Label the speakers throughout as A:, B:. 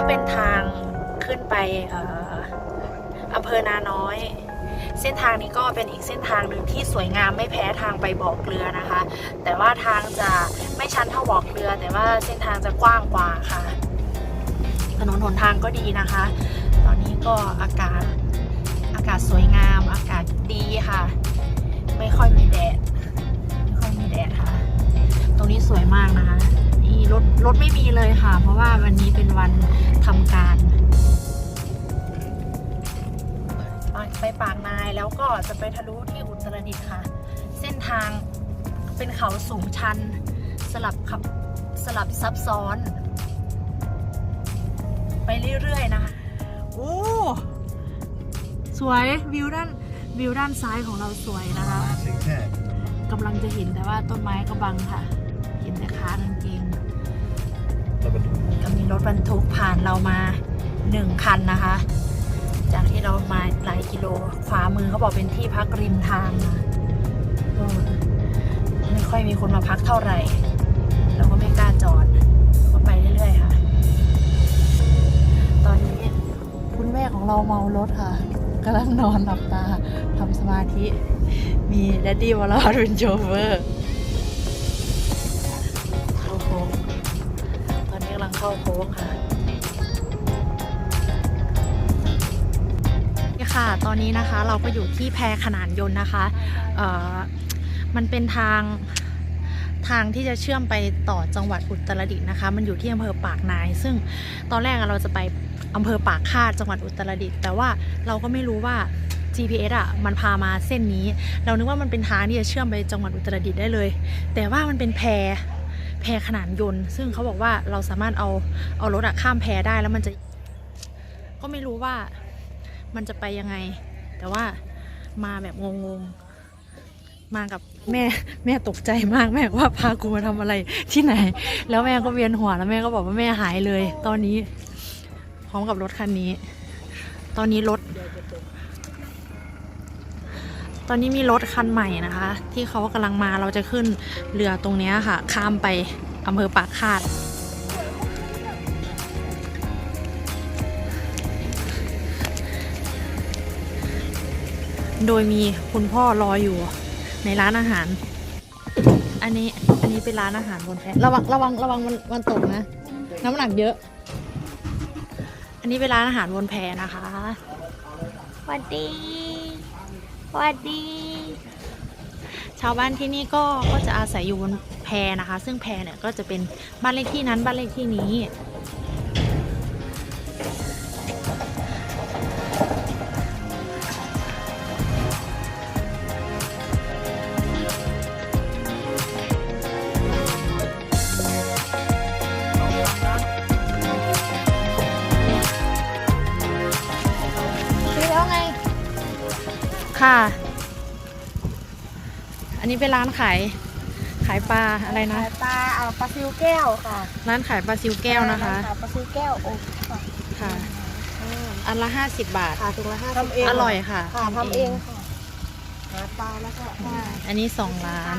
A: ก็เป็นทางขึ้นไปอำเภอนาน้อย เส้นทางนี้ก็เป็นอีกเส้นทางหนึ่งที่สวยงามไม่แพ้ทางไปบ่อเกลือนะคะ แต่ว่าทางจะไม่ชันเท่าบ่อเกลือ แต่ว่าเส้นทางจะกว้างกว่าค่ะ ถนนหนทางก็ดีนะคะ ตอนนี้ก็อากาศอากาศสวยงาม อากาศดีค่ะ ไม่ค่อยมีแดดไม่ค่อยมีแดดค่ะ ตรงนี้สวยมากนะคะ รถรถไม่มีเลยค่ะ เพราะว่าวันนี้เป็นวันทำการไปปากนายแล้วก็จะไปทะลุที่อุตรดิตถ์ค่ะ เส้นทางเป็นเขาสูงชัน สลับขับสลับซับซ้อน ไปเรื่อยๆนะคะโอ้สวยวิวด้านวิวด้านซ้ายของเราสวยนะคะ
B: สิงแค่
A: กำลังจะเห็นแต่ว่าต้นไม้ก็บังค่ะ เห็นแต่ค้ากางเก็มีรถบรรทุกผ่านเรามาหนึ่งคันนะคะ จากที่เรามาหลายกิโล ขวามือเขาบอกเป็นที่พักริมทางนะก็ไม่ค่อยมีคนมาพักเท่าไหร่ เราก็ไม่กล้าจอดก็ไปเรื่อยๆค่ะ ตอนนี้คุณแม่ของเราเมารถค่ะกำลังนอนหลับตาทำสมาธิ มีแดดดี้วอลล์เป็นโชเฟอร์ เข้าโค้งค่ะนี่ค่ะ ตอนนี้นะคะเราก็อยู่ที่แพขนานยนต์นะคะ เอ่อ มันเป็นทางทางที่จะเชื่อมไปต่อจังหวัดอุตรดิตถ์นะคะ มันอยู่ที่อำเภอปากนาย ซึ่งตอนแรกเราจะไปอำเภอปากคาดจังหวัดอุตรดิตถ์แต่ว่าเราก็ไม่รู้ว่า GPS อะมันพามาเส้นนี้ เรานึกว่ามันเป็นทางที่จะเชื่อมไปจังหวัดอุตรดิตถ์ได้เลย แต่ว่ามันเป็นแพ แพขนานยนต์ ซึ่งเขาบอกว่าเราสามารถเอาเอารถอะข้ามแพได้แล้วมันจะ ก็ไม่รู้ว่ามันจะไปยังไง แต่ว่ามาแบบงงๆ มากับแม่แม่ตกใจมากแม่ว่าพากูมาทำอะไรที่ไหน แล้วแม่ก็เวียนหัวแล้วแม่ก็บอกว่าแม่หายเลย ตอนนี้พร้อมกับรถคันนี้ ตอนนี้รถ ตอนนี้มีรถคันใหม่นะคะ ที่เขากำลังมาเราจะขึ้นเรือตรงนี้ค่ะ ข้ามไปอำเภอปากคาด โดยมีคุณพ่อรออยู่ในร้านอาหาร อันนี้อันนี้เป็นร้านอาหารบนแพระวังระวังระวังมันมันตกนะ น้ำหนักเยอะ อันนี้เป็นร้านอาหารบนแพนะคะสวัสดี สวัสดี ชาวบ้านที่นี่ก็ก็จะอาศัยอยู่บนแพนะคะ ซึ่งแพเนี่ยก็จะเป็นบ้านเลขที่นั้นบ้านเลขที่นี้ อันนี้เป็นร้านขายขายปลาอะไรนะ
C: ขายปลาอ่าปลาซิวแก้วค่ะ
A: ร้านขายปลาซิวแก้วนะคะ
C: ขายปลาซิวแก้วโอ้ค่ะ
A: ค่ะอันละห้าสิบบาท
C: ค่ะถุงละห้า
A: ทำเองอร่อยค่ะ
C: ค่ะทำเองค่ะหาปลาแล้วก็ได้
A: อันนี้สองล้าน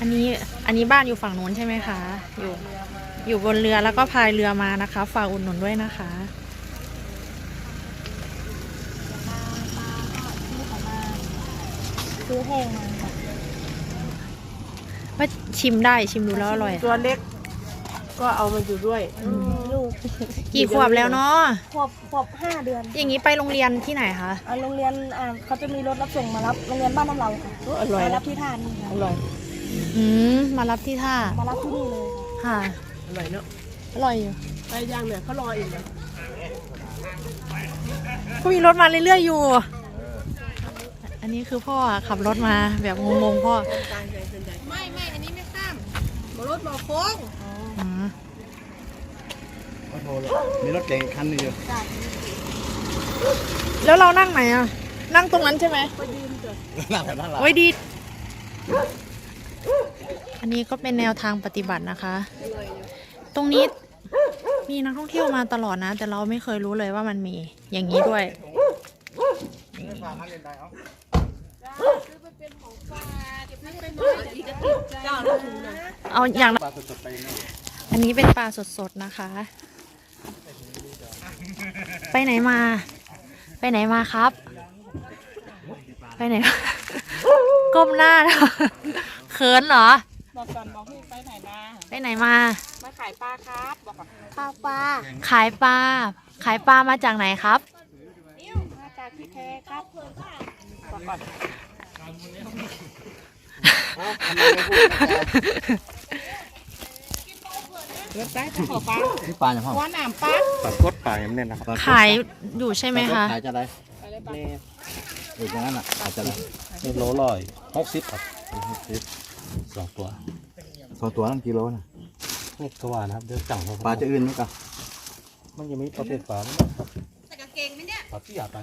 A: อันนี้อันนี้บ้านอยู่ฝั่งนู้นใช่ไหมคะ อยู่อยู่บนเรือแล้วก็พายเรือมานะคะฝากอุดหนุนด้วยนะคะ
C: ซื้อแห้งมาค่ะ
A: ว่าชิมได้ชิมดูแล้วอร่อย
D: ตัวเล็ก ก็เอามาอยู่ด้วย
C: ลูก
A: กี่ขวบแล้วเนาะ
C: ขวบขวบห้าเดือน
A: อย่างนี้ไปโรงเรียนที่ไหนคะ
C: อ่าโรงเรียนอ่าเขาจะมีรถรับส่งมารับโรงเรียนบ้านน้ำเราค่ะ
D: โอ้อร่อย
C: มา
D: นะ
C: รับที่ท่านี่ค่ะ
D: อร่อย
A: อืมมารับที่ท่า
C: มารับที่นี่เลยค่ะ
A: ค่ะ
D: อร่อยเนาะ
A: อร่อยอยู่
D: ไปย่างเนี่ยเขารออีกนะ
A: ก็มีรถมาเรื่อยๆอยู่ อันนี้คือพ่อขับรถมาแบบงงๆพ่อ
D: ไม่ไม่อันนี้ไม่ข้ามรถมาโค้ง
A: อืม
B: ก็โทรเลยมีรถเก๋งอีกคันหนึงอยู่
A: แล้วเรานั่งไหนอะ นั่งตรงนั้นใช่ไหม
B: นั่งแบบนั้นแหละ
A: ไว้ดี อันนี้ก็เป็นแนวทางปฏิบัตินะคะ ตรงนี้มีนักท่องเที่ยวมาตลอดนะ แต่เราไม่เคยรู้เลยว่ามันมีอย่างนี้ด้วย เอาอย่างละ
B: ปลาสดๆไปนี่
A: อันนี้เป็นปลาสดๆนะคะ ไปไหนมา ไปไหนมาครับ ไปไหน ก้มหน้าเขินเหรอ
D: บอกก่อนบอกพี่ไปไหนมา
A: ไปไหนมา
D: มาขายปลาครับบอกก่อน
C: ข้าวปลา
A: ขายปลา ขายปลามาจากไหนครับ
D: มาจากที่แพครับบอกก่อน
B: เอ้าทำไมไม่พูด
D: เลือกได้ขอปลา
B: ที่ปลาอย่างพ่อ
D: ว่าน้ำปลา
B: ปลากดปลาอย่างนี้นะครับ
A: ขายอยู่ใช่ไหมคะ
B: ขายจะอะไร
D: ไปเลยปลา
B: อีกอย่างนั้นอะขายจะอะไร
E: นี่โลร้อยหกสิบครับ
B: สองตัวสองตัวนั่นกิโลนะ
E: นี่ก็ว่านะครับเดี๋ยวจังเขา
B: ปลาจะอื่นไหมครับ
E: มันยังมีประเภทปลาไม่ครับ
D: ใส่กางเกงไหมเนี่ย
E: ปลาที่อยากไป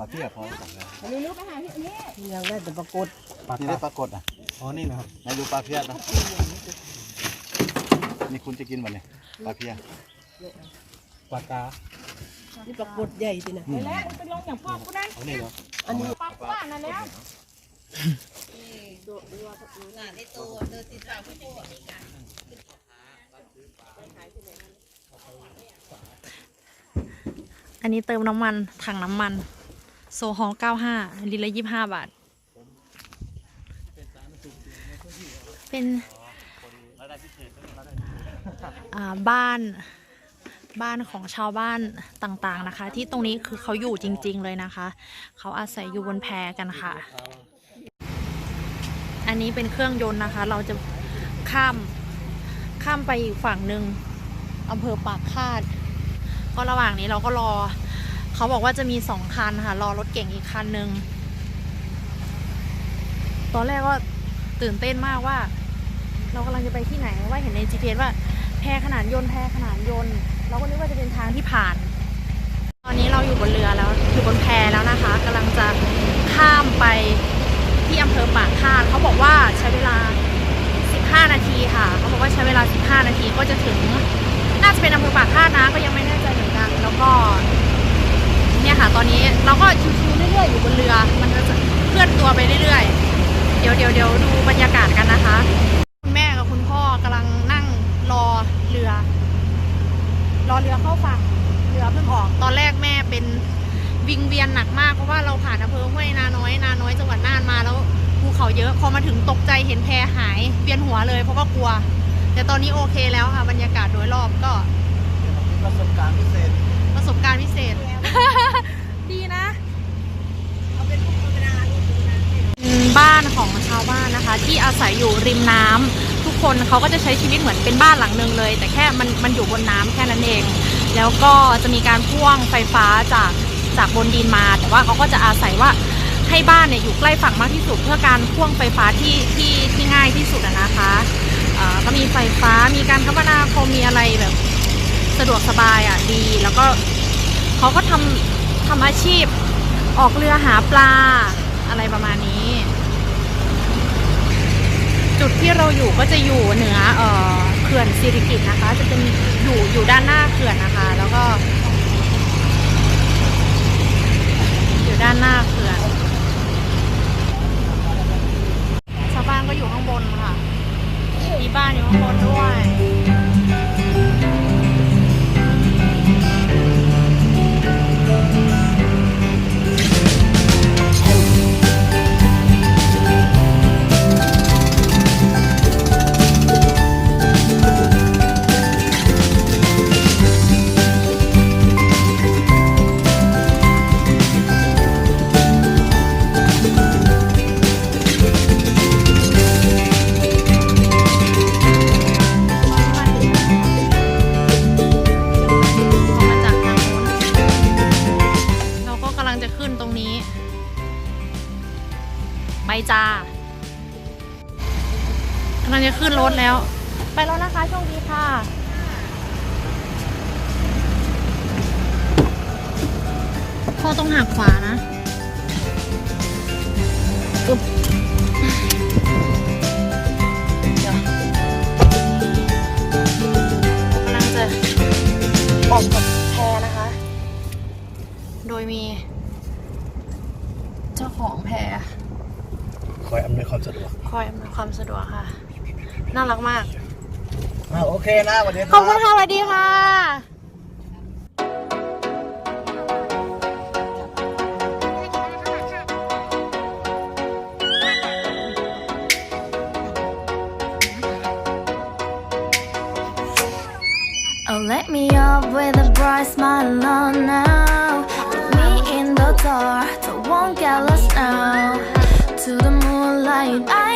B: ปลาเพี้ยพอสองแล้ว
D: เร็วๆไปหาพี่อันนี้
C: ยังได้แต่ปรากฏ
E: ปลา
B: นี่
E: กา
B: ได้ปลากดอะ
E: อ๋อนี่นะครับ
B: นายดูปลาเพี้ยนะนี่คุณจะกินวันนี้ปลาเพี้ย
E: ปลากา
C: นี่ปรากฏใหญ่สินะ
D: ไปแล้วไปลงอย่างพ่อกูนั่น
E: เอานี่เนาะ
D: อันนี้ปลาว่านั่นแล้ว
A: อันนี้เติมน้ำมันถังน้ำมัน โซฮอล95ลิตรละ25บาท เป็นบ้านบ้านของชาวบ้านต่างๆนะคะ ที่ตรงนี้คือเขาอยู่จริง ๆ เลยนะคะ เขาอาศัยอยู่บนแพกันค่ะ อันนี้เป็นเครื่องยนต์นะคะ เราจะข้ามข้ามไปอีกฝั่งหนึ่งอำเภอปากคาด ก็ระหว่างนี้เราก็รอ เขาบอกว่าจะมีสองคันค่ะ รอรถเก่งอีกคันหนึ่งตอนแรกก็ตื่นเต้นมากว่า เรากำลังจะไปที่ไหนว่าเห็นใน GPS ว่าแพขนาดยนต์แพขนาดยนต์ เราก็นึกว่าจะเป็นทางที่ผ่าน ตอนนี้เราอยู่บนเรือแล้ว อยู่บนแพแล้วนะคะกำลังจะข้ามไปที่อำเภอปากคาดเขาบอกว่าใช้เวลา 15 นาทีค่ะ เขาบอกว่าใช้เวลา 15 นาทีก็จะถึง น่าจะเป็นอำเภอปากคาดนะ ก็ยังไม่แน่ใจเหมือนกัน แล้วก็ เนี่ยค่ะ ตอนนี้เราก็ชิวๆเรื่อยๆอยู่บนเรือ มันก็จะเคลื่อนตัวไปเรื่อยๆ เดี๋ยวเดี๋ยวเดี๋ยวดูบรรยากาศกันนะคะ คุณแม่กับคุณพ่อกำลังนั่งรอเรือ รอเรือเข้าฝั่ง เรือเพิ่งออก ตอนแรกแม่เป็นวิงเวียนหนักมากเพราะว่าเราผ่านอำเภอห้วยนาน้อยนาน้อยจังหวัดน่านมาแล้วภูเขาเยอะพอมาถึงตกใจเห็นแพหาย เวียนหัวเลยเพราะว่ากลัว แต่ตอนนี้โอเคแล้วค่ะบรรยากาศโดยรอบก็
B: ประสบการณ์พิเศษ
A: สบการณ์พิเศษ ดีนะเป็นบ้านของชาวบ้านนะคะ ที่อาศัยอยู่ริมน้ำทุกคนเขาก็จะใช้ชีวิตเหมือนเป็นบ้านหลังหนึ่งเลย แต่แค่มันมันอยู่บนน้ำแค่นั้นเอง แล้วก็จะมีการพ่วงไฟฟ้าจากจากบนดินมา แต่ว่าเขาก็จะอาศัยว่าให้บ้านเนี่ยอยู่ใกล้ฝั่งมากที่สุด เพื่อการพ่วงไฟฟ้าที่ที่ที่ง่ายที่สุดอะนะคะเอ่อก็มีไฟฟ้ามีการคมนาคมมีอะไรแบบสะดวกสบายอะดี แล้วก็ เขาก็ทำทำอาชีพออกเรือหาปลาอะไรประมาณนี้ จุดที่เราอยู่ก็จะอยู่เหนือเอ่อเขื่อนสิริกิตนะคะ จะเป็นอยู่อยู่ด้านหน้าเขื่อนนะคะ แล้วก็อยู่ด้านหน้าเขื่อนชาวบ้านก็อยู่ข้างบนค่ะมีบ้านอยู่ข้างบนด้วย รถแล้ว ไปแล้วนะคะโชคดีค่ะ พ่อต้องหักขวานะอึ๊บเดี๋ยวกำลังจะออกกับแพนะคะ โดยมี เจ้าของแพ
B: คอยอำนวยความสะดวก
A: คอยอำนวยความสะดวกค่ะ น่ารักมาก
B: อาะโอเคนะวันนี้
A: ขอบคุณค่ะสวัสดีค่ะ
F: Oh, let me up with a bright smile on now. Let me in the dark, so won't get lost now. To the moonlight,
A: I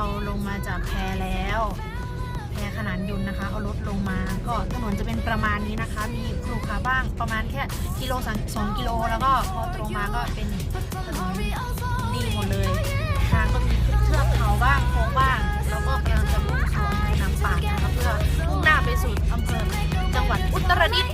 A: เราลงมาจากแพแล้ว แพขนานยนต์นะคะเอารถลงมา ก็ถนนจะเป็นประมาณนี้นะคะ มีครูขาบ้างประมาณแค่กิโลสองสองกิโล แล้วก็พอตรงมาก็เป็นถนนดีหมดเลยทางก็มีเทือกเขาบ้างโค้งบ้างแล้วก็กำลังจะมุ่งเข้าอำเภอน้ำป่านะคะเพื่อมุ่งหน้าไปสู่อำเภอจังหวัดอุตรดิตถ์